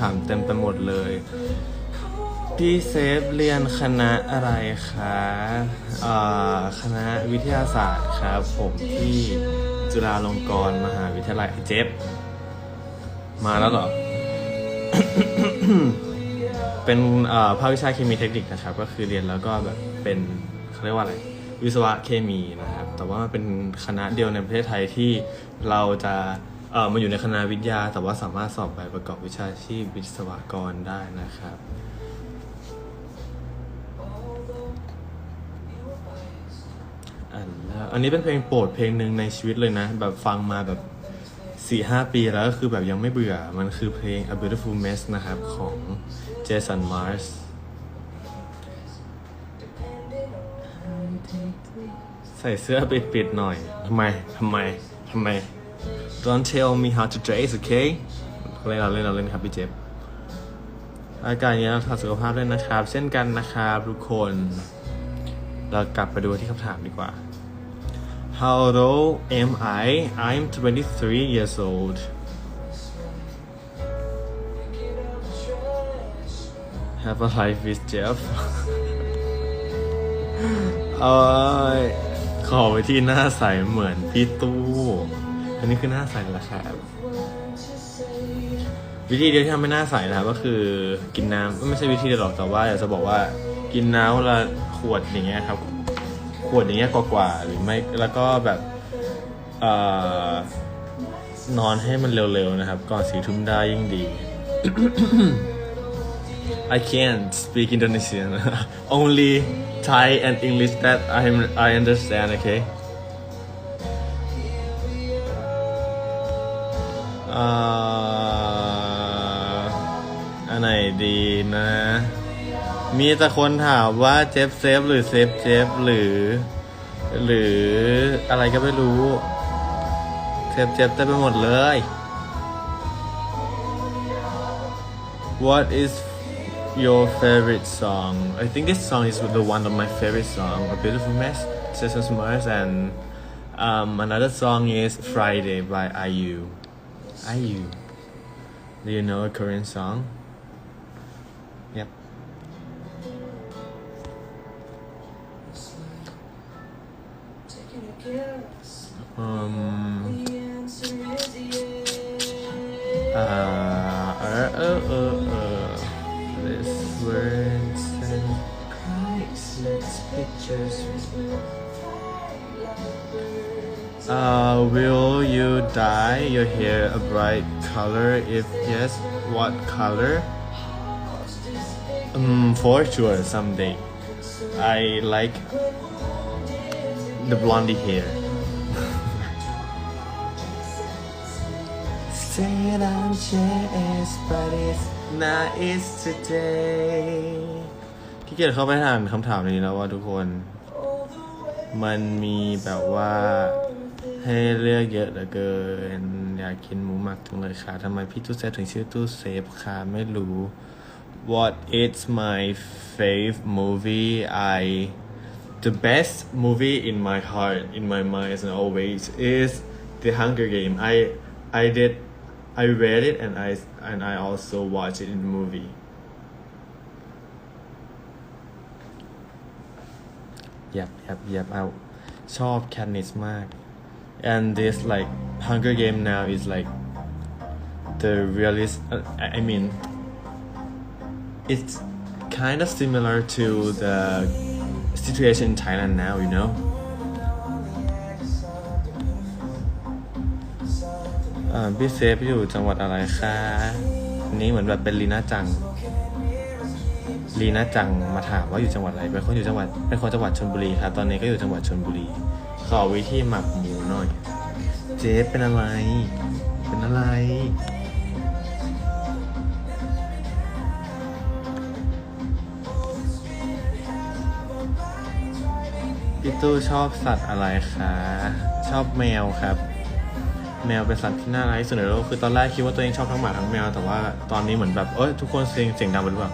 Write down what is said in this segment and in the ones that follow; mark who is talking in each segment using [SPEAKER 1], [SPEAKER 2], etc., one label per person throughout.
[SPEAKER 1] ถามเต็มไปหมดเลย พี่เซฟเรียนคณะอะไรคะเอ่อคณะวิทยาศาสตร์ครับ ผมที่จุฬาลงกรณ์มหาวิทยาลัยเจฟมาแล้วเหรอ เป็นเอ่อภาควิชาเคมีเทคนิคนะครับ ก็คือเรียนแล้วก็แบบเป็นเขาเรียกว่าอะไร วิศวะเคมีนะครับ แต่ว่าเป็นคณะเดียวในประเทศไทยที่เราจะ เออมาอยู่ในคณะวิทยา แต่ว่าสามารถสอบใบประกอบวิชาชีพวิศวกรได้นะครับ อันแล้วอันนี้เป็นเพลงโปรดเพลงหนึ่งในชีวิตเลยนะ แบบฟังมาแบบสี่ห้าปีแล้วก็คือแบบยังไม่เบื่อ มันคือเพลง A Beautiful Mess นะครับ ของ Jason Mars ใส่เสื้อปิดๆหน่อยทำไมทำไมทำไม Don't tell me how to dress okay เล่นเราเล่นเราเล่นครับพี่เจฟราการนี้เราทำสุขภาพด้วยนะครับ เช่นกันนะครับทุกคน เรากลับไปดูที่คำถามดีกว่า How old am I? I'm 23 years old. Have a life with Jeff. เอยขอไปที่หน้าใสเหมือนพี่ตู้ อันนี้คือหน้าใสแล้วครับวิธีเดียวที่ทำให้หน้าใสนะครับก็คือกินน้ำไม่ใช่วิธีเดียวหรอกแต่ว่าอยากจะบอกว่ากินน้ำละขวดอย่างเงี้ยครับ ขวดอย่างเงี้ยกว่าๆหรือไม่แล้วก็แบบเอ่อนอนให้มันเร็วๆนะครับ ก่อนสี่ทุ่มได้ยิ่งดี I can't speak Indonesian only Thai and English that I I understand okay อ่ออันไหนดีนะ มีแต่คนถามว่าเจฟเซฟหรือเซฟเจฟหรือ หรืออะไรก็ไม่รู้ เซฟเจฟเต็มไปหมดเลย What is your favorite song? I think this song is the one of my favorite song, A Beautiful Mess, Jason Mars, and um, another song is Friday by IU. IU. Do you know a Korean song? Yep. Um. Uh, uh, uh, uh, uh. This words and priceless pictures. Uh, will you dye your hair a bright color? If yes, what color? Um, for sure, someday. I like the blondie hair. Say I'm changed, but it's not is today ขี้เกียจเข้าไปอ่านคำถามนี้แล้วว่าทุกคน มันมีแบบว่า ให้เลือกเยอะเหลือเกิน อยากกินหมูหมักจังเลยค่ะทำไมพี่ตู้เซฟถึงชื่อตู้เซฟค่ะไม่รู้ What is my fave movie I the best movie in my heart in my mind and always is The Hunger Game I I did I read it and I and I also watched it in the movie Yep yep yep เอาชอบ Katniss มาก and this like Hunger Game now is like the realist uh, I mean it's kind of similar to the situation in Thailand now you know อ่าพี่เซฟอยู่จังหวัดอะไรคะอันนี้เหมือนแบบเป็นลีน่าจังลีน่าจังมาถามว่าอยู่จังหวัดอะไรเป็นคนอยู่จังหวัดเป็นคนจังหวัดชลบุรีครับตอนนี้ก็อยู่จังหวัดชลบุรีขอวิธีหมักหมู น่อย เจ๊เป็นอะไร เป็นอะไร พี่ตู้ชอบสัตว์อะไรคะ ชอบแมวครับ แมวเป็นสัตว์ที่น่ารักที่สุดในโลกคือตอนแรกคิดว่าตัวเองชอบทั้งหมาทั้งแมว แต่ว่าตอนนี้เหมือนแบบ เอ้ยทุกคนเสียงเสียงดังไปหรือเปล่า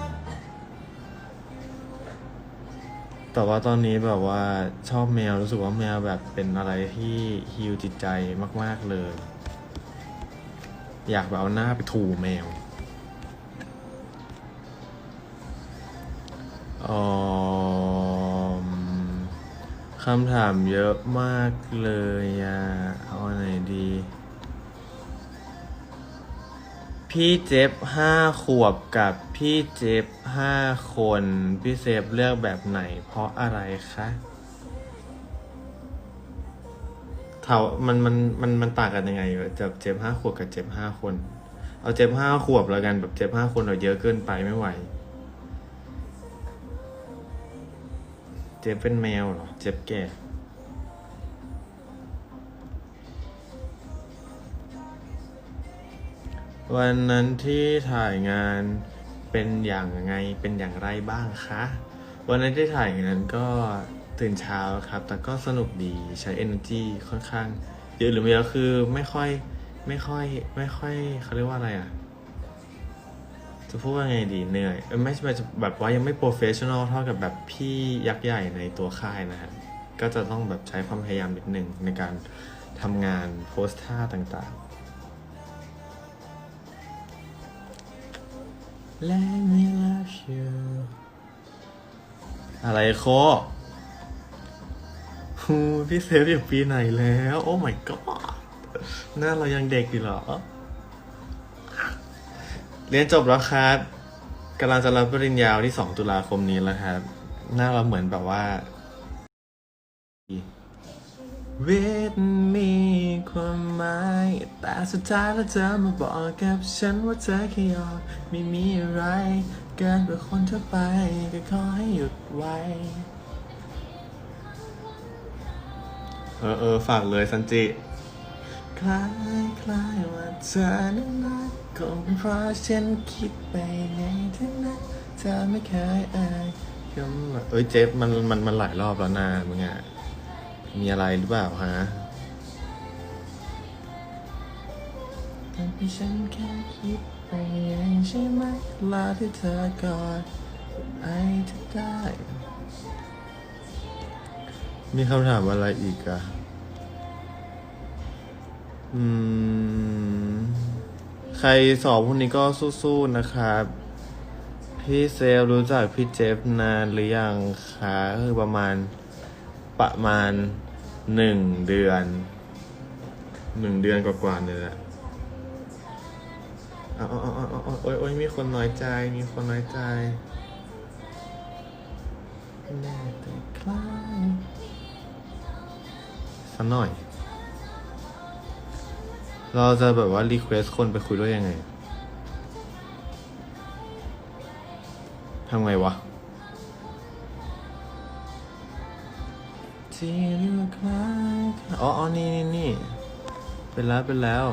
[SPEAKER 1] แต่ว่าตอนนี้แบบว่าชอบแมวรู้สึกว่าแมวแบบเป็นอะไรที่ฮิวจิตใจมาก ๆเลย อยากแบบเอาหน้าไปถูแมวอ๋อคำถามเยอะมากเลยอะเอาไหนดี พี่เจฟห้าขวบกับพี่เจฟห้าคน พี่เซฟเลือกแบบไหน เพราะอะไรคะเท่ามันมันมันมันต่างกันยังไงวะจากเจฟห้าขวบกับเจฟห้าคน เอาเจฟห้าขวบแล้วกันแบบเจฟห้าคนเราเยอะเกินไปไม่ไหว เจฟเป็นแมวเหรอ เจฟแก่ วันนั้นที่ถ่ายงานเป็นอย่างไงเป็นอย่างไรบ้างคะ วันนั้นที่ถ่ายงานก็ตื่นเช้าครับ แต่ก็สนุกดีใช้ energy ค่อนข้างเยอะหรือไม่เยอะคือไม่ค่อยไม่ค่อยไม่ค่อยเขาเรียกว่าอะไรอะ จะพูดว่าไงดีเหนื่อยไม่ใช่แบบว่ายังไม่โปรเฟชชั่นอลเท่ากับแบบพี่ยักษ์ใหญ่ในตัวค่ายนะฮะก็จะต้องแบบใช้ความพยายามนิดหนึ่งในการทำงานโพสท่าต่างๆ Let me love you อะไรโคฮูพี่เซฟอยู่ปีไหนแล้ว โอ้ my god หน้าเรายังเด็กอยู่เหรอ เรียนจบแล้วครับกำลังจะรับปริญญาวันที่ 2 ตุลาคมนี้แล้วครับ หน้าเราเหมือนแบบว่า เวทมีความหมาย แต่สุดท้ายแล้วเธอมาบอกกับฉันว่าเธอแค่ยอมไม่มีอะไร เกินกว่าคนทั่วไปก็ขอให้หยุดไว้ เออเออฝากเลยสันจิ คล้ายคล้ายว่าเธอนั้นรักคงเป็นเพราะฉันคิดไปในทั้งนั้นเธอไม่เคยเอ่ยคำว่าเอ้ยเจฟมันมันมันหลายรอบแล้วนะมึงอะ มีอะไรหรือเปล่าฮะแต่ที่ฉันแค่คิดไปเองใช่ไหมลาที่เธอกอดไอ้เธอได้ มีคำถามอะไรอีกอะอืม ใครสอบพวกนี้ก็สู้ๆนะครับ พี่เซลรู้จักพี่เจฟนานหรือยังคะคือประมาณประมาณ หนึ่งเดือนหนึ่งเดือนกว่าๆเนี่ยแหละอาเอาเอาเอาเอโอ้ยโอ้ยมีคนน้อยใจ มีคนน้อยใจแน่แต่คล้ายสักหน่อย เราจะแบบว่ารีเควสคนไปคุยด้วยยังไงทำไงวะ ที่เรียกว่าคล้ายอ๋ออ๋อนี่นี่นี่เป็นแล้วเป็นแล้ว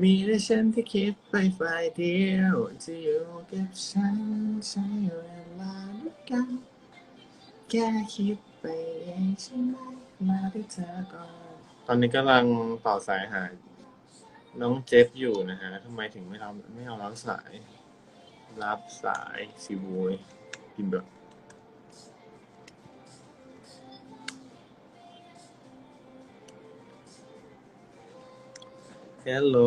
[SPEAKER 1] มีแต่ฉันที่คิดไปฝ่ายเดียวจะอยู่กับฉันใช้เวลาด้วยกัน แค่คิดไปเองใช่ไหมมาที่เธอก่อนตอนนี้กำลังต่อสายหาน้องเจฟอยู่นะฮะทำไมถึงไม่รับไม่เอารับสาย รับสายสิโวยกินแบบฮัลโหล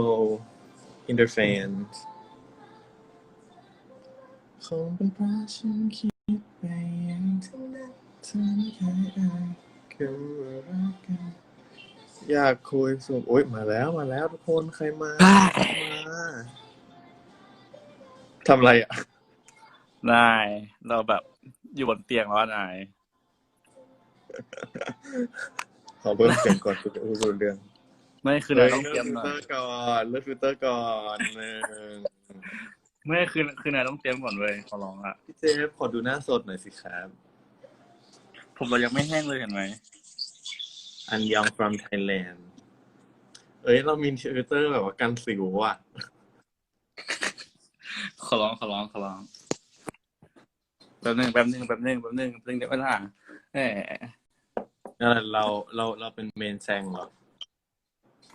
[SPEAKER 1] อินเตอร์แฟนคงเป็นเพราะฉันคิดไปเองทั้งนั้นเธอไม่เคยอ่านคำว่ารักกันอยากคุยสุดโอ๊ยมาแล้วมาแล้วทุกคนใครมามา ทำอะไรอะ
[SPEAKER 2] นาย เราแบบอยู่บนเตียงแล้วอะนาย
[SPEAKER 1] ขอเพิ่มเสียงก่อนกูจะพูดเรื่อง
[SPEAKER 2] ไม่คือนายต้องเต
[SPEAKER 1] เลื
[SPEAKER 2] รี
[SPEAKER 1] อยก
[SPEAKER 2] ม
[SPEAKER 1] ฟิ
[SPEAKER 2] ห
[SPEAKER 1] ล
[SPEAKER 2] น่
[SPEAKER 1] เต
[SPEAKER 2] อ
[SPEAKER 1] อยร์ก่อนเลือกฟิลเตอร์ก่อนหนึ่ง
[SPEAKER 2] ไม่คือ คือนายต้องเตรียมก่อนเว้ยขอร้องอะ
[SPEAKER 1] พี่เจฟขอดูหน้าสดหน่อยสิครับ
[SPEAKER 2] ผมเรายังไม่แห้งเลยเห็นไหม
[SPEAKER 1] อันยอง from Thailand เอ้ย เรามีฟิลเตอร์แบบว่ากันสิวอะ
[SPEAKER 2] ขอร้องขอร้องขอร้องแป๊บนึงแป๊บนึงแป๊บนึงแป๊บนึงแป๊บนึงเดี๋ยวเวลาแหม
[SPEAKER 1] นั่นแหละเราเราเราเป็นเมนแซงเหรอ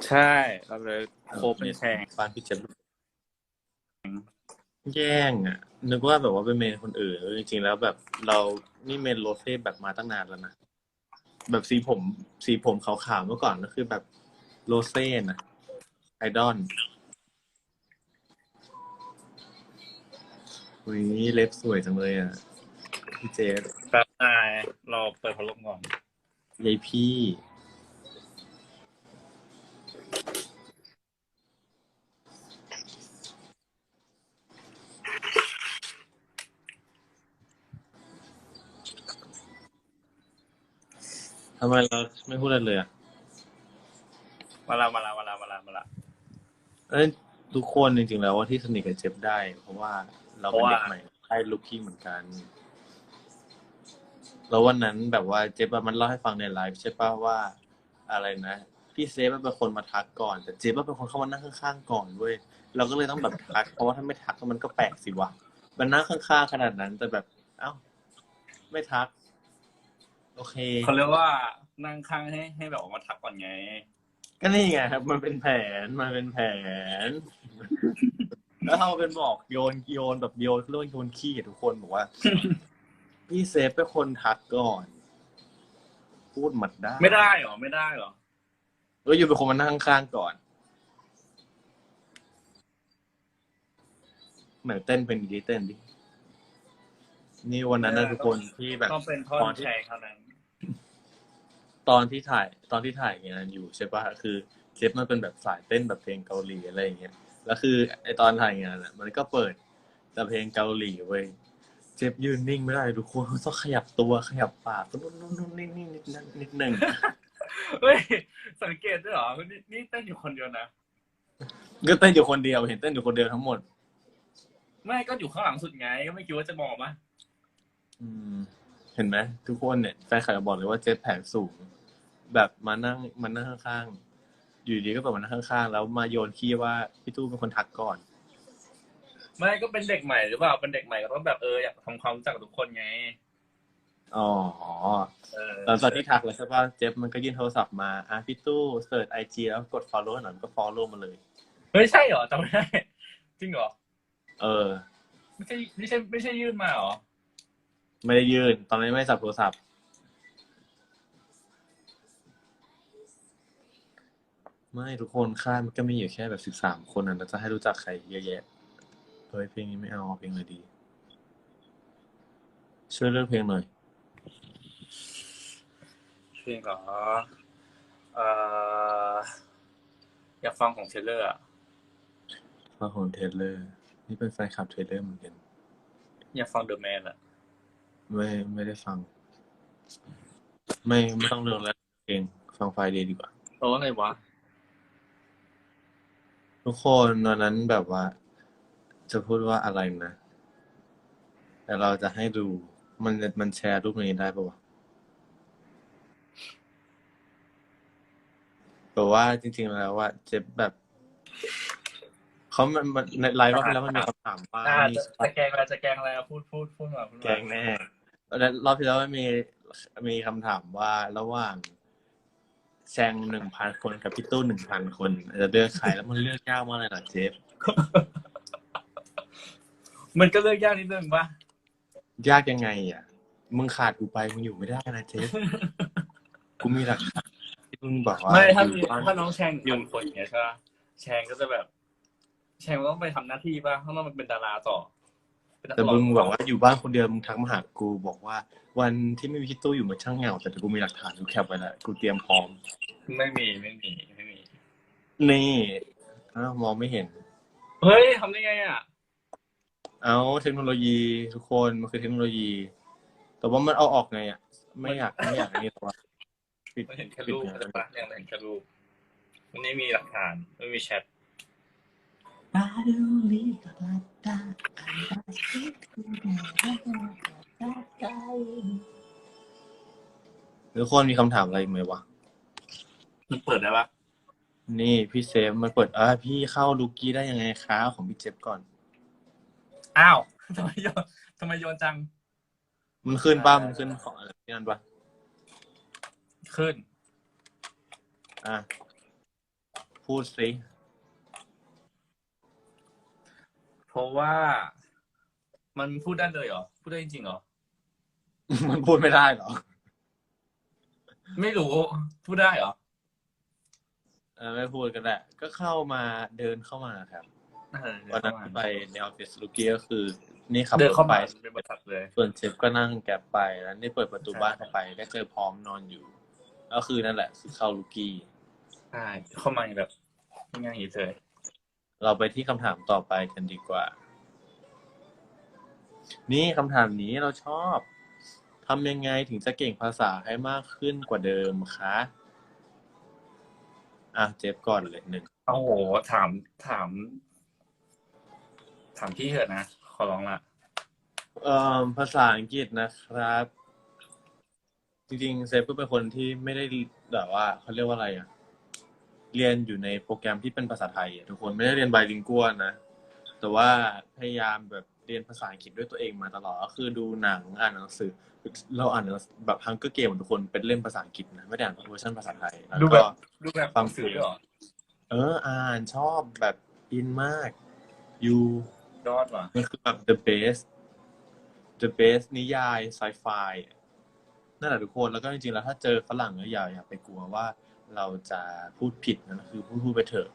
[SPEAKER 2] ใช่เราเลยโคเป็นแทง
[SPEAKER 1] บ้านพี่เจฟแย่งอะ นึกว่าแบบว่าเป็นเมนคนอื่นเออจริงๆแล้วแบบเรานี่เมนโรเซ่แบบมาตั้งนานแล้วนะแบบสีผมสีผมขาวๆเมื่อก่อนก็คือแบบโรเซ่นะไอดอล อุ้ยเล็บสวยจังเลยอะพี่เจส
[SPEAKER 2] แป๊บนายเราเปิดพัดลมก่อน
[SPEAKER 1] ยายพี่ ทำไมเราไม่พูดอะไรเลยอะ
[SPEAKER 2] มาละมาละมาละมาละมาละ
[SPEAKER 1] เอ้ยทุกคนจริงๆแล้วว่าที่สนิทกับเจฟได้ เพราะว่า เราเป็นเด็กใหม่ใช่ลูกกี้เหมือนกัน แล้ววันนั้นแบบว่าเจฟอะมันเล่าให้ฟังในไลฟ์ใช่ป่ะว่า อะไรนะพี่เซฟมันเป็นคนมาทักก่อน แต่เจฟมันเป็นคนเข้ามานั่งข้างๆก่อนเว้ยเราก็เลยต้องแบบทักเพราะว่าถ้าไม่ทักมันก็แปลกสิวะมันนั่งข้างๆขนาดนั้น แต่แบบ เอ้า ไม่ทัก โอเค
[SPEAKER 2] เขาเรียกว่านั่งข้างให้ให้แบบออกมาทักก่อนไง
[SPEAKER 1] ก็นี่ไงครับ มันเป็นแผนมันเป็นแผน แล้วเราเป็นบอกโยนโยนแบบโยนเรื่องโยนขี้กับทุกคนบอกว่า พี่เซฟเป็นคนทักก่อน พูดหมัดได้
[SPEAKER 2] ไม่ได้เหรอ ไม่ได้เหรอ
[SPEAKER 1] เอออยู่เป็นคนมานั่งข้างๆก่อน เหมือนเต้นเป็นดีเต้นดิ นี่วันนั้นนะทุกคนที่แบบ
[SPEAKER 2] ต้องเป็นท่อ
[SPEAKER 1] ตอน
[SPEAKER 2] น
[SPEAKER 1] ที่
[SPEAKER 2] แชร์เท่านั้น
[SPEAKER 1] ตอนที่ถ่าย ตอนที่ถ่ายงานอยู่ใช่ปะคือเจฟมันเป็นแบบสายเต้นแบบเพลงเกาหลีอะไรอย่างเงี้ย แล้วคือไอตอนถ่ายงานอะ มันก็เปิดแต่เพลงเกาหลีเว้ยเจฟยืนนิ่งไม่ได้ทุกคนต้องขยับตัวขยับปากนุ่นนุ่นนุ่นนิ่งนิ่งนิดนึงนิดนึง
[SPEAKER 2] เฮ้ยสังเกตด้วยเหรอนี่นี่เต้นอยู่คนเดียวนะ
[SPEAKER 1] ก็เต้นอยู่คนเดียวเห็นเต้นอยู่คนเดียวทั้งหมด
[SPEAKER 2] ไม่ก็อยู่ข้างหลังสุดไงก็ไม่คิดว่าจะมองปะ
[SPEAKER 1] อืม เห็นไหมทุกคนเนี่ยแฟนคลับก็บอกเลยว่าเจฟแผนสูง แบบมานั่งมานั่งข้างๆ อยู่ดีก็แบบมานั่งข้างๆ แล้วมาโยนขี้ว่าพี่ตู้เป็นคนทักก่อน
[SPEAKER 2] ไม่ก็เป็นเด็กใหม่หรือเปล่าเป็นเด็กใหม่ก็ต้องแบบเอออยากทำความรู้จักกับทุกคนไง
[SPEAKER 1] อ๋อ
[SPEAKER 2] เออ
[SPEAKER 1] ตอนตอนที่ทักแล้วใช่ป่ะเจฟมันก็ยื่นโทรศัพท์มาอะพี่ตู้เสิร์ชไอจีแล้วกด follow หน่อยมันก็ follow มาเลย
[SPEAKER 2] เฮ้ยใช่เหรอจำไม่ได้จริงเหรอ
[SPEAKER 1] เออ
[SPEAKER 2] ไม่ใช่ไม่ใช่ไม่ใช่ยื่นมาเหรอ
[SPEAKER 1] ไม่ได้ยื่นตอนนี้นไม่ได้สับโทรศัพท์ ไม่ทุกคนค่ายมันก็มีอยู่แค่แบบสิบสามคนอะแล้วจะให้รู้จักใครเยอะแยะเฮ้ยเพลงนี้ไม่เอาเอาเพลงอะไรดี ช่วยเลือกเพลงหน่อย
[SPEAKER 2] จริงเหรอเอ่ออยากฟังของเทเลอร์อะ
[SPEAKER 1] ฟังของเทเลอร์ นี่เป็นแฟนคลับเทเลอร์เหมือนกัน
[SPEAKER 2] อยากฟังเดอะแมนอะ
[SPEAKER 1] ไม่ไม่ได้ฟัง ไม่ไม่ต้องเลือกแล้วเพลงฟังไฟล์เดย์ดีกว่า
[SPEAKER 2] โอ้อะไรวะ
[SPEAKER 1] ทุกคนวันนั้นแบบว่า จะพูดว่าอะไรนะ แต่เราจะให้ดู มันมันแชร์รูปนี้ได้ปะวะแบบว่าจริง ๆ แล้วว่าเจ็บแบบเขามันมันในไลฟ์รอบที่แล้วมันมีคำถามว่า
[SPEAKER 2] อ่า
[SPEAKER 1] มี
[SPEAKER 2] จะจะแกล้งอะไรจะแกล้งอะไรพูดพูดพูดมาพูดมา
[SPEAKER 1] แกงแน่แล้วรอบที่แล้วมันมีมีคำถามว่าระหว่าง แชงหนึ่งพันคนกับพี่ตู้หนึ่งพันคนจะเลือกใครแล้วมันเลือกยากมากเลยนะเจฟ
[SPEAKER 2] มันก็เลือกยากนิดนึงปะ
[SPEAKER 1] ยากยังไงอะมึงขาดกูไปมึงอยู่ไม่ได้นะเจฟกูมีหลักฐานที่มึงบอกว่า
[SPEAKER 2] ไม่ถ้า
[SPEAKER 1] อ
[SPEAKER 2] มี
[SPEAKER 1] ยู่บ้าน
[SPEAKER 2] ถ้าน้องแชงอยู่คนอย่างเงี้ยใช่ปะแชงก็จะแบบ แชงมันต้องไปทำหน้าที่ป่ะต้องมาเป็นดาราต่อเป็นนัก
[SPEAKER 1] แต่
[SPEAKER 2] ร้
[SPEAKER 1] มึงบอกว่าอยู่บ้านคนเดียวมึงทักมาหากูบอกว่า วันที่ไม่มีพี่ตู้อยู่มันช่างเหงาแต่กูมีหลักฐานกูแคปไว้แล้วกูเตรียมพร้อม
[SPEAKER 2] ไม่มีไม่มีไม่มี
[SPEAKER 1] นี่อ้าวมองไม่เห็น
[SPEAKER 2] เฮ้ยทำได้ไงอะ
[SPEAKER 1] เอาเทคโนโลยีทุกคนมันคือเทคโนโลยี แต่ว่ามันเอาออกไงอะ ไม่อยากไม่อยากอันนี้ตัวปิด
[SPEAKER 2] มันเห็นแค่
[SPEAKER 1] ปิด
[SPEAKER 2] รูป
[SPEAKER 1] งาน
[SPEAKER 2] แต่ปะยังเห็นแค่รูปมันไม่มีหลักฐานไม่มีแชท
[SPEAKER 1] ทุกคนมีคำถามอะไรไหมวะ
[SPEAKER 2] มันเปิดได้ปะ
[SPEAKER 1] นี่พี่เซฟมันเปิดอ่าพี่เข้าลูกี้ได้ยังไงคะของพี่เจ็บก่อน
[SPEAKER 2] อ้าวทำไมโยนทำไมโยนจัง
[SPEAKER 1] มันขึ้นป้ามันขึ้นของอะไรนั่นปะ
[SPEAKER 2] ขึ้น
[SPEAKER 1] อะ พูดสิ
[SPEAKER 2] เพ ราะว่ามันพูดได้เลยเหรอ พูดได้จริงๆเหรอ
[SPEAKER 1] มันพูดไม่ได้เหรอ
[SPEAKER 2] ไม่รู้ พูดได้เหรอ
[SPEAKER 1] เออไม่พูดก็ได้ก็เข้ามาเดินเข้ามาครับ
[SPEAKER 2] เออ
[SPEAKER 1] วันนั้นไปในออฟฟิศลูกี้ก็คือ นี่ขับ
[SPEAKER 2] เดิ
[SPEAKER 1] ร
[SPEAKER 2] น
[SPEAKER 1] ถ
[SPEAKER 2] เข้า
[SPEAKER 1] ไป
[SPEAKER 2] มาเป็นบริษัทเลย
[SPEAKER 1] ส่วนเชฟก็นั่งแกร็บไปแล้วนี่เปิดประตู
[SPEAKER 2] ใช่
[SPEAKER 1] บ้านเข้าไปก็เจอพร้อมนอนอยู่ ก็คือนั่นแหละคือเข้าลูกี้
[SPEAKER 2] ใช่เข้ามาแบบง่ายๆเลย
[SPEAKER 1] เราไปที่คำถามต่อไปกันดีกว่า นี่คำถามนี้เราชอบทำยังไงถึงจะเก่งภาษาให้มากขึ้นกว่าเดิมคะอะเจฟก่อนเลยหนึ่ง
[SPEAKER 2] โอ้โหถามถาม ถามพี่เถอะนะ ขอร้องละ
[SPEAKER 1] เอ่อภาษาอังกฤษนะครับ จริงๆเซฟก็เป็นคนที่ไม่ได้แบบว่าเขาเรียกว่าอะไรอะ เรียนอยู่ในโปรแกรมที่เป็นภาษาไทยอะทุกคนไม่ได้เรียนไบลิงกัวนะ แต่ว่าพยายามแบบเรียนภาษาอังกฤษด้วยตัวเองมาตลอดก็คือดูหนังอ่านหนังสือ เราอ่านหนังสือแบบฮังเกอร์เกมทุกคนเป็นเล่มภาษาอังกฤษนะไม่ได้อ่านเวอร์ชันภาษาไทยแล้ว
[SPEAKER 2] ดูแบ
[SPEAKER 1] ก็
[SPEAKER 2] บดูแบบ
[SPEAKER 1] ฟัง
[SPEAKER 2] สื่อด้วยเหรอ
[SPEAKER 1] เออ อ่านชอบแบบอินมากอยู่
[SPEAKER 2] ยอดว่ะ
[SPEAKER 1] มันคือแบบ the best the best นิยายไซไฟนั่นแหละทุกคนแล้วก็จริงๆแล้วถ้าเจอฝรั่งก็อย่าอย่าไปกลัวว่า เราจะพูดผิดนะคือพูดพูดไปเถอะ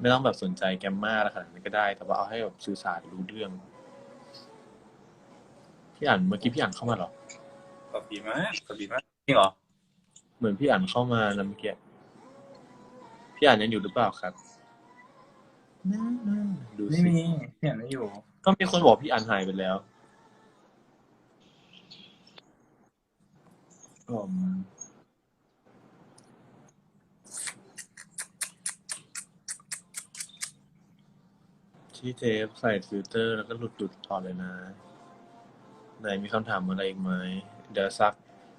[SPEAKER 1] ไม่ต้องแบบสนใจแกมมาอะไรขนาดนั้นก็ได้ แต่ว่าเอาให้แบบสื่อสารรู้เรื่อง พี่อ่านเมื่อกี้พี่อ่านเข้ามาเหรอ
[SPEAKER 2] ตอบดีมากตอบดีมากจริงเหรอ
[SPEAKER 1] เหมือนพี่อ่านเข้ามานะเมื่อกี้พี่อ่านยังอยู่หรือเปล่าครับดู
[SPEAKER 2] ไม่
[SPEAKER 1] สิ
[SPEAKER 2] มีเห็นไม่อยู่
[SPEAKER 1] ก็มีคนบอกพี่อ่านหายไปแล้วอืม ที่เทปใส่ฟิลเตอร์แล้วก็หลุดหลุดต่อเลยนะ ไหนมีคำถามอะไรอีกไหม เดี๋ยวสัก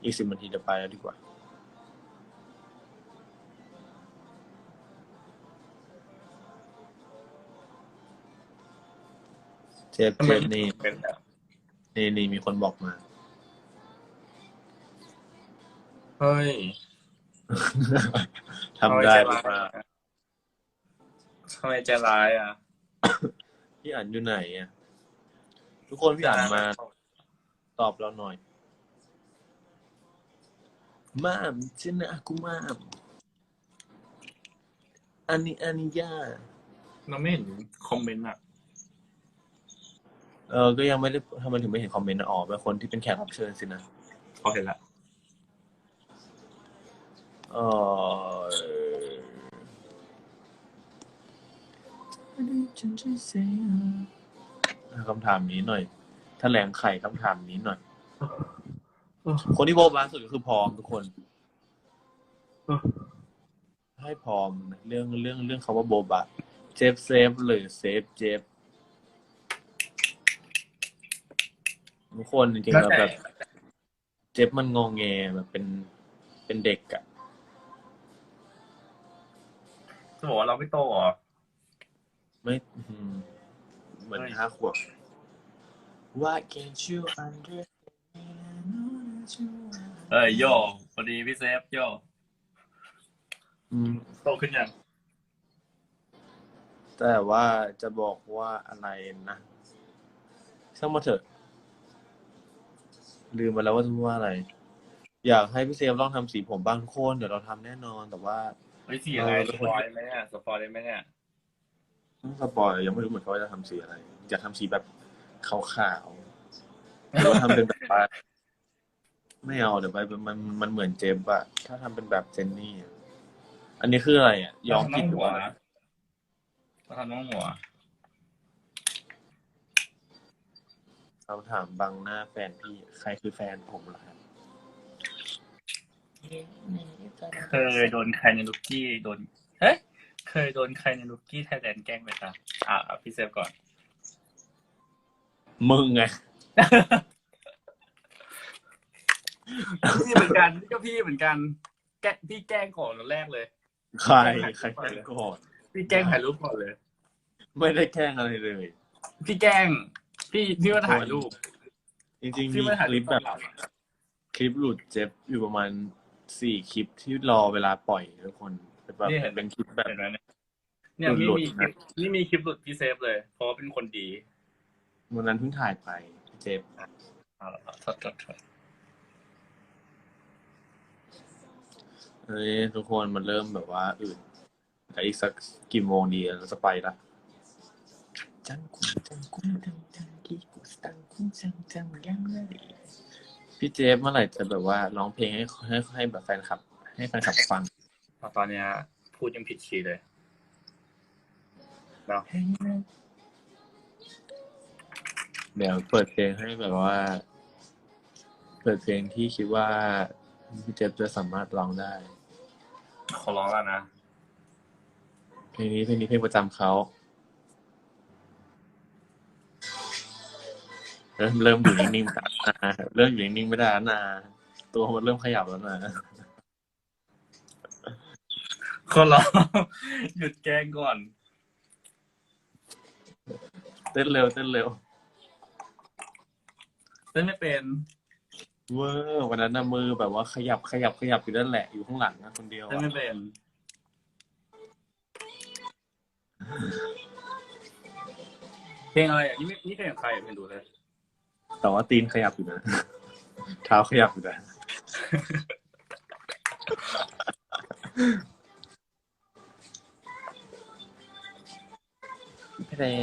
[SPEAKER 1] อีกสิบนาทีเดี๋ยวไปแล้วดีกว่า เทป
[SPEAKER 2] ทำ
[SPEAKER 1] เท
[SPEAKER 2] ไม
[SPEAKER 1] ปนี่
[SPEAKER 2] เป็นแบบ
[SPEAKER 1] นี่นี่มีคนบอกมา
[SPEAKER 2] เฮ้ย
[SPEAKER 1] ทำได้หรือเปล่า
[SPEAKER 2] ทำไมใจร้ายอะ
[SPEAKER 1] พี่อ่านอยู่ไหนอะทุกคนพี่อ่านมา ตอบเราหน่อย มามชนะกูมามอันนี้อันนี้ยา
[SPEAKER 2] เราไม่เห็นคอมเมนต์อะ
[SPEAKER 1] เออ ก็ยังไม่ได้ทำไมถึงไม่เห็นคอมเมนต์อะอ๋อเป็นคนที่เป็นแขกรับเชิญสินะ
[SPEAKER 2] พอเห็นละ
[SPEAKER 1] เออ คำถามนี้หน่อยแถลงไขคำถามนี้หน่อย คนที่โบบาสุดก็คือพร้อมทุกคน ให้พร้อมนะเรื่องเรื่องเรื่องคาว่าโบบะเจฟเซฟหรือเซฟเจฟทุกคนจริงๆแล้วแบบเจฟมันงองแงแบบเป็นเป็นเด็กอะ
[SPEAKER 2] จะบอกว่าเราไม่โตเหรอ
[SPEAKER 1] ไม่อืมเหมือน
[SPEAKER 2] เฮ้ย
[SPEAKER 1] ห้าขวบ Why can't you understand? I know that you are
[SPEAKER 2] เอ้ยโยพอดีพี่เซฟโย
[SPEAKER 1] อืม
[SPEAKER 2] โตขึ้นยัง
[SPEAKER 1] แต่ว่าจะบอกว่าอะไรนะช่างมาเถอะ ลืมไปแล้วว่าจะพูดว่าอะไร อยากให้พี่เซฟลองทำสีผมบ้างทุกคนเดี๋ยวเราทำแน่นอนแต่ว่า
[SPEAKER 2] เฮ้ยสีอะไร
[SPEAKER 1] เออ
[SPEAKER 2] สปอยได้ไหมเนี่ยสปอยได้ไหมเนี่ย
[SPEAKER 1] สปอยยังไม่รู้เหมือนกันว่าจะทำสีอะไรอยากทำสีแบบขาวๆหรือว่าทำเป็นแบบว่าไม่เอาเดี๋ยวไปมันมันเหมือนเจมส์อะถ้าทำเป็นแบบเจนนี่อะอันนี้คืออะไรอะย้อมผิดหรือ
[SPEAKER 2] หัว
[SPEAKER 1] ว่าอะไร
[SPEAKER 2] เราทำน้องหัว
[SPEAKER 1] คำถามบังหน้าแฟนพี่ใครคือแฟนผมล่ะครับ
[SPEAKER 2] เคยโดนใครในลูกกี้โดนเฮ้ย เคยโดนใครในลูกกี้ไทยแลนด์แกล้งไหมคะอะเอาพี่เซฟก่อน
[SPEAKER 1] มึงไง
[SPEAKER 2] พี่เหมือนกันพี่ก็พี่เหมือนกัน แกล้งพี่แกล้งก่อนตอนแรกเลย
[SPEAKER 1] ใคร ใครแกล้งก่อน
[SPEAKER 2] พี่แกล้งถ่ายรูปก่อนเลย
[SPEAKER 1] ไม่ได้แกล้งอะไรเลย
[SPEAKER 2] พี่แกล้ง พี่พี่ว่าถ่ายรูป
[SPEAKER 1] จริงๆ
[SPEAKER 2] พี่
[SPEAKER 1] มี
[SPEAKER 2] ว่าถ่าย
[SPEAKER 1] ค
[SPEAKER 2] รู
[SPEAKER 1] ลิ
[SPEAKER 2] ป
[SPEAKER 1] ปแบบ
[SPEAKER 2] ตอนหลับอะ
[SPEAKER 1] คลิปหลุดเจ็บอยู่ประมาณสี่คลิปที่รอเวลาปล่อยทุกคน เป็นแบบเป็นคลิปแบบ
[SPEAKER 2] เห็นไหมเนี่ยเนี่ยนี่
[SPEAKER 1] หลุด
[SPEAKER 2] มี
[SPEAKER 1] ๆ
[SPEAKER 2] คลิป
[SPEAKER 1] นะ
[SPEAKER 2] นี่มีคลิปหลุดพี่เซฟเลย เพราะว่าเป็นคนดี
[SPEAKER 1] วันนั้นเพิ่งถ่ายไปเจ็บ
[SPEAKER 2] เอาละถอดถอดถอด
[SPEAKER 1] เอ้ยทุกคนมันเริ่มแบบว่าอื่นแต่อีกสักกี่โมงดีเราจะไปละจังกุจังกุจังจังกีกุสตังกุจังจังยังไงพี่เจฟเมื่อไหร่จะแบบว่าร้องเพลงให้ให้ให้แบบแฟนคลับ ให้แฟนคลับฟัง
[SPEAKER 2] ตอนเนี้ย พูดยังผิดคีย์เลยเนาะ
[SPEAKER 1] เดี๋ยวเปิดเพลงให้แบบว่า เปิดเพลงที่คิดว่าพี่เจฟจะสามารถร้องได้
[SPEAKER 2] ขอร้องแล้วนะ
[SPEAKER 1] เพลงนี้เพลงนี้เพลงประจำเขาเริ่มเริ่มอยู่นิ่งๆไม่ได้นะเริ่มอยู่นิ่งๆไม่ได้แล้วนะตัวมันเริ่มขยับแล้วนะ
[SPEAKER 2] ขอร้องหยุดแกล้งก่อน
[SPEAKER 1] เต้นเร็วเต้นเร็ว
[SPEAKER 2] เต้นไม่เป็น
[SPEAKER 1] เวอร์วันนั้นนะมือแบบว่าขยับขยับขยับอยู่นั่นแหละอยู่ข้างหลังนะคนเดียว
[SPEAKER 2] เต้น
[SPEAKER 1] อะ
[SPEAKER 2] ไม่เป็น เพลงอะไรอะนี่ไม่นี่เพลงของใครอะเพลงดูเลย
[SPEAKER 1] แต่ว่าตีนขยับอยู่นะ เท้าขยับอยู่นะ พี่เร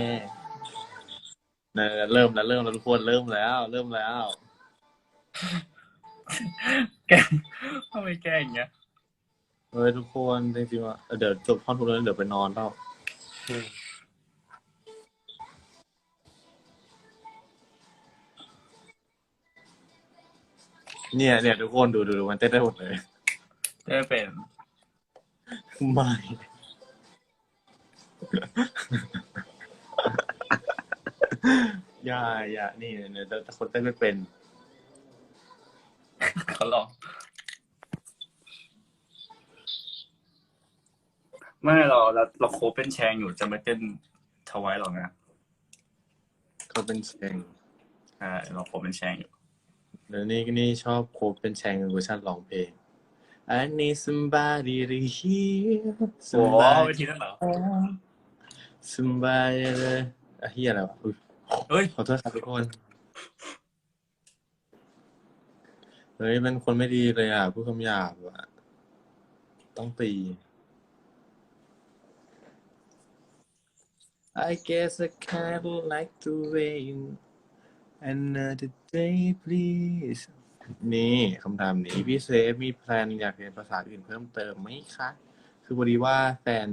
[SPEAKER 1] เนี่ยเริ่มแล้วเริ่มแล้วทุกคนเริ่มแล้ว เริ่มแล้ว
[SPEAKER 2] แกล้งทำไมแกล้งอย่างเงี้ย
[SPEAKER 1] เฮ้ยทุกคนจริงๆว่าเดี๋ยวจบท่อนทุกแล้วเดี๋ยวไปนอนเปล่าเนี่ยเนี่ยทุกคนดูดูดูมันเต้นได้หมดเลย
[SPEAKER 2] เต้นไม่เป็น
[SPEAKER 1] ไม่ อย่าอย่านี่เนี่ยแต่คนเต้นไม่เป็น
[SPEAKER 2] เขาลองไม่เราเราเราโคเป็นแชงอยู่จะไม่เต้นทวายหรอกนะ
[SPEAKER 1] เขาเป็นแชง
[SPEAKER 2] ใช่เราโคเป็นแชงอยู่
[SPEAKER 1] เดี๋ยวนี้นี่ชอบโคเป็นแชงเวอร์ชันร้องเพลง I need somebody to hear
[SPEAKER 2] โอ้
[SPEAKER 1] somebody
[SPEAKER 2] เวทีนั่นเหรอ
[SPEAKER 1] somebody เลยอะเฮียอะไรวะอุ๊ย
[SPEAKER 2] เฮ้ย
[SPEAKER 1] ขอโทษครับทุกคน เฮ้ยเป็นคนไม่ดีเลยอะพูดคำหยาบอะ ต้องตี I guess I kinda like the rain another day please นี่คำถามนี้ พี่เซฟมีแพลนอยากเรียนภาษาอื่นเพิ่มเติมไหมคะ คือพอดีว่าแฟน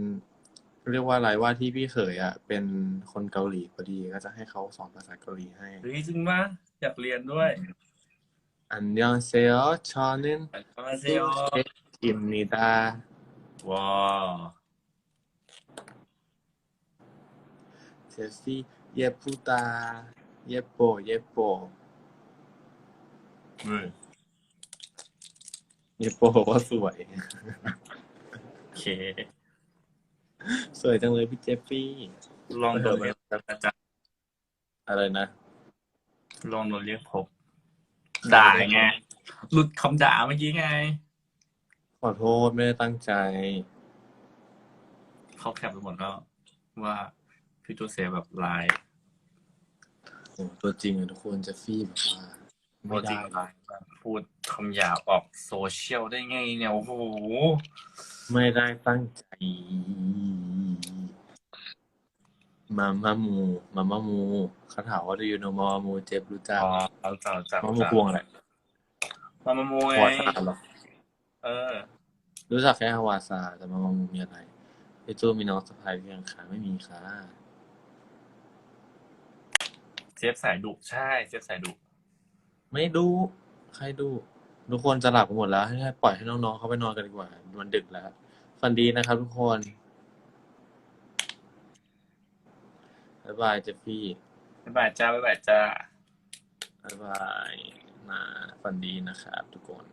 [SPEAKER 1] เรียกว่าอะไรว่าที่พี่เขยอะเป็นคนเกาหลีพอดีก็จะให้เขาสอนภาษาเกาหลีให้
[SPEAKER 2] เฮ้ยจริงปะอยากเรียนด้วย
[SPEAKER 1] อันยองเซลชอนึน
[SPEAKER 2] มาเซล
[SPEAKER 1] อิมนิดา
[SPEAKER 2] ว้าว
[SPEAKER 1] เซซี่เยปูตา เยโปเยโป
[SPEAKER 2] เฮ้ย
[SPEAKER 1] เยโปบอกว่าสวย
[SPEAKER 2] โอเค
[SPEAKER 1] สวยจังเลยพี่เจฟฟี่
[SPEAKER 2] ลองโดนเรียกอาจารย์
[SPEAKER 1] อะไรนะ
[SPEAKER 2] ลองโดนเรียกพบด่าไงหลุดคำด่าเมื่อกี้ไง
[SPEAKER 1] ขอโทษไม่ได้ตั้งใจ
[SPEAKER 2] เขาแคปไปหมดแล้วว่าพี่จูเซแบบไลน์
[SPEAKER 1] โอ้ตัวจริงอะทุกคนเจฟฟี่แบบว่า
[SPEAKER 2] โมจริงไลน์พูดคำหยาบออกโซเชียลได้ไงเนี่ยโอ้โห
[SPEAKER 1] ไม่ได้ตั้งใจ มาม่ามูมาม่ามูเขาถามว่าดูยูโนมาม่ามูเจฟรู้จัก
[SPEAKER 2] อ๋อเอาจับจับ
[SPEAKER 1] มาม่ามูพวงอะไร
[SPEAKER 2] มามามูไง
[SPEAKER 1] ฮาวาซาเหรอ
[SPEAKER 2] เออ
[SPEAKER 1] รู้จักแค่ฮาวาซาแต่มาม่ามูมีอะไรพี่จูมีน้องสะพายหรือยังคะไม่มีค่ะ
[SPEAKER 2] เจฟสายดุใช่เจฟสายดุ
[SPEAKER 1] ไม่ดู ใครดู ทุกคนจะหลับกันหมดแล้วให้ปล่อยให้น้องๆเขาไปนอนกันดีกว่า มันดึกแล้วฝันดีนะครับทุกคนบ๊ายบายเจฟฟี่
[SPEAKER 2] บ๊ายบายจ้าบ๊ายบายจ้า
[SPEAKER 1] บ๊ายบายนะฝันดีนะครับทุกคน